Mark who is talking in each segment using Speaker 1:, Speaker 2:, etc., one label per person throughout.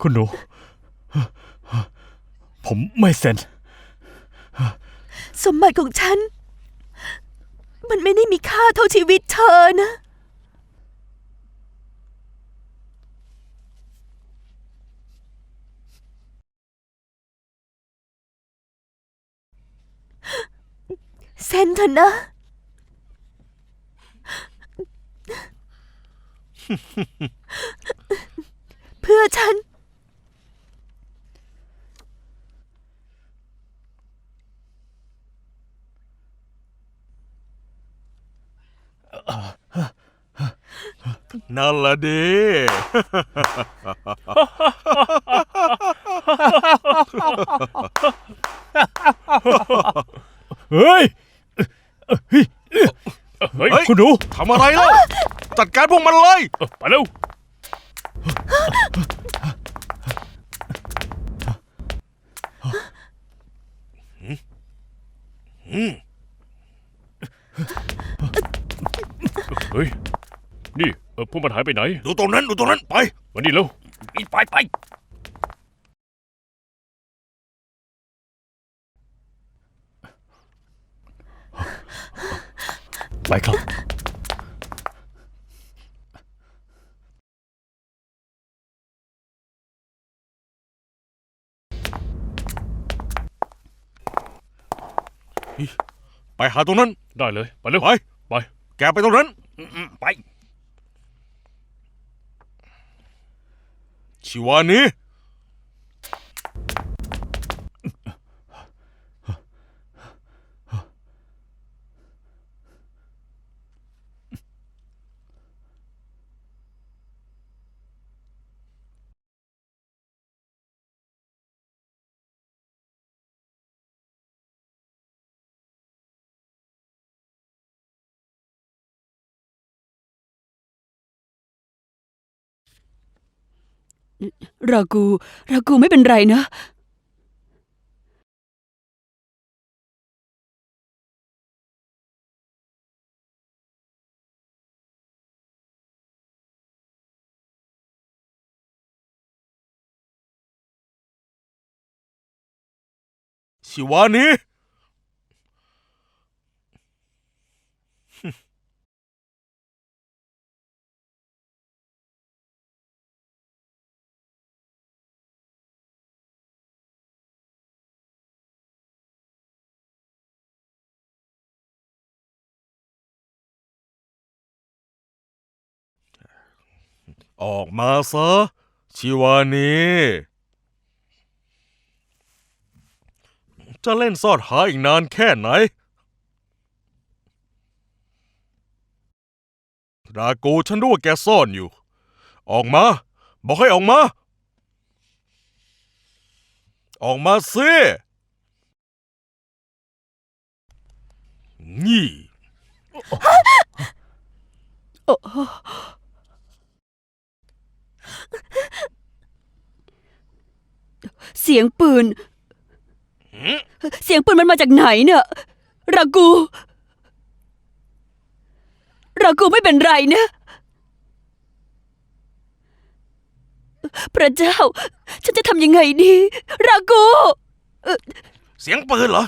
Speaker 1: คุณหนู ผมไม่เซ็น
Speaker 2: สมบัติของฉัน มันไม่ได้มีค่าเท่าชีวิตเธอนะ เซ็นเถอะนะ เพื่อฉัน
Speaker 3: นั่นละดี
Speaker 1: เฮ้ยเฮ้ย
Speaker 3: เฮ้ย
Speaker 1: คุณหนู
Speaker 3: ทำอะไรเล่าจัดการพวกมันเลย
Speaker 1: ไปเร็ว เฮ้ย นี่เออพวกมันหายไปไหน
Speaker 3: ดูตรงนั้น ดูตรงนั้น ไป
Speaker 1: มานี่เร็ว
Speaker 3: ไปไป
Speaker 1: ไปครับ
Speaker 3: ไปหาตรงนั้น
Speaker 1: ได้เลย ไปเร็ว
Speaker 3: ไป
Speaker 1: ไป
Speaker 3: แกไปตรงนั้น ไป ชิวานี้
Speaker 4: รากู รากูไม่เป็นไรนะ
Speaker 3: ชิวานี้ ออกมาซะ ชิวานี จะเล่นซ่อนหาอีกนานแค่ไหน ราโกฉันรู้ว่าแกซ่อนอยู่ ออกมา บอกให้ออกมา ออกมาสินี่
Speaker 4: เสียงปืน เสียงปืนมันมาจากไหนเนี่ยรากูรากูไม่เป็นไรนะ พระเจ้า ฉันจะทำยังไงดีรากู
Speaker 3: เสียงปืนเหรอ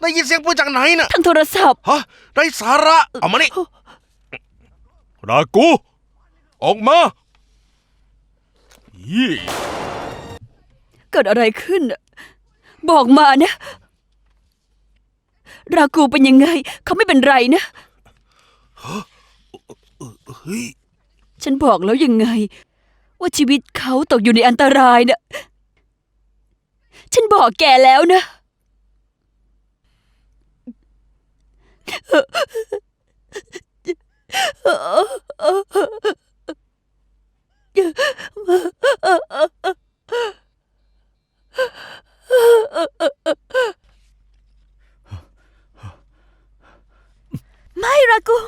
Speaker 3: ได้ยินเสียงปืนจากไหนน่ะ
Speaker 4: ทางโทรศัพท์
Speaker 3: ฮะ ได้สาระ เอามานี่รากู ออกมา ยี่
Speaker 4: เกิดอะไรขึ้นน่ะบอกมานะ รากูเป็นยังไง เขาไม่เป็นไรนะ
Speaker 3: เฮ้ย
Speaker 4: ฉันบอกแล้วยังไง ว่าชีวิตเขาตกอยู่ในอันตรายนะฉันบอกแกแล้วนะ
Speaker 2: ไม่รากู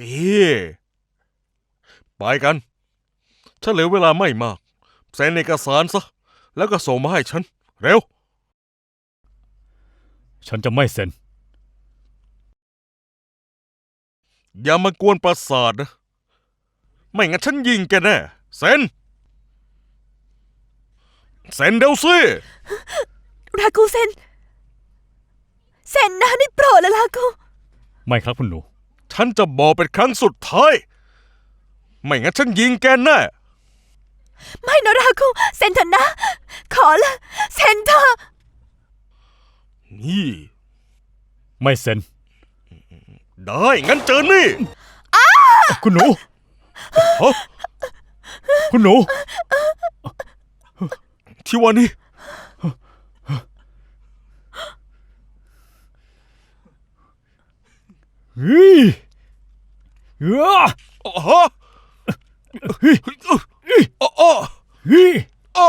Speaker 3: ดี ไปกัน ฉันเหลือเวลาไม่มาก เซ็นเอกสารซะ แล้วก็ส่งมาให้ฉัน เร็ว
Speaker 1: ฉันจะไม่เซ็น
Speaker 3: อย่ามากวนประสาทนะ ไม่งั้นฉันยิงแกแน่ เซ็น เซ็นเดี๋ยวสิ
Speaker 2: รากูเซนเซนนะได้โปรดแล้วรากู
Speaker 1: ไม่ครับคุณหนู
Speaker 3: ฉันจะบอกเป็นครั้งสุดท้าย ไม่งั้นฉันยิงแกแน่
Speaker 2: ไม่นะรากูเซนเถอะนะ ขอละเซนเถอะ
Speaker 3: นี่
Speaker 1: ไม่เซ็น
Speaker 3: ได้งั้นเจอนี่
Speaker 1: คุณหนู
Speaker 3: ฮะ
Speaker 1: คุณหนู
Speaker 3: ที่ว่านี่
Speaker 1: เฮ้ยเอ้อ
Speaker 3: อ๋อฮะ
Speaker 1: เฮ้ย
Speaker 3: อ๋ออ๋อ
Speaker 1: เฮ้ย
Speaker 3: อ๋อ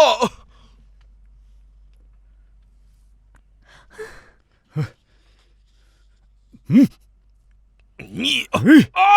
Speaker 3: นี่
Speaker 1: เฮ้ย
Speaker 3: อ้า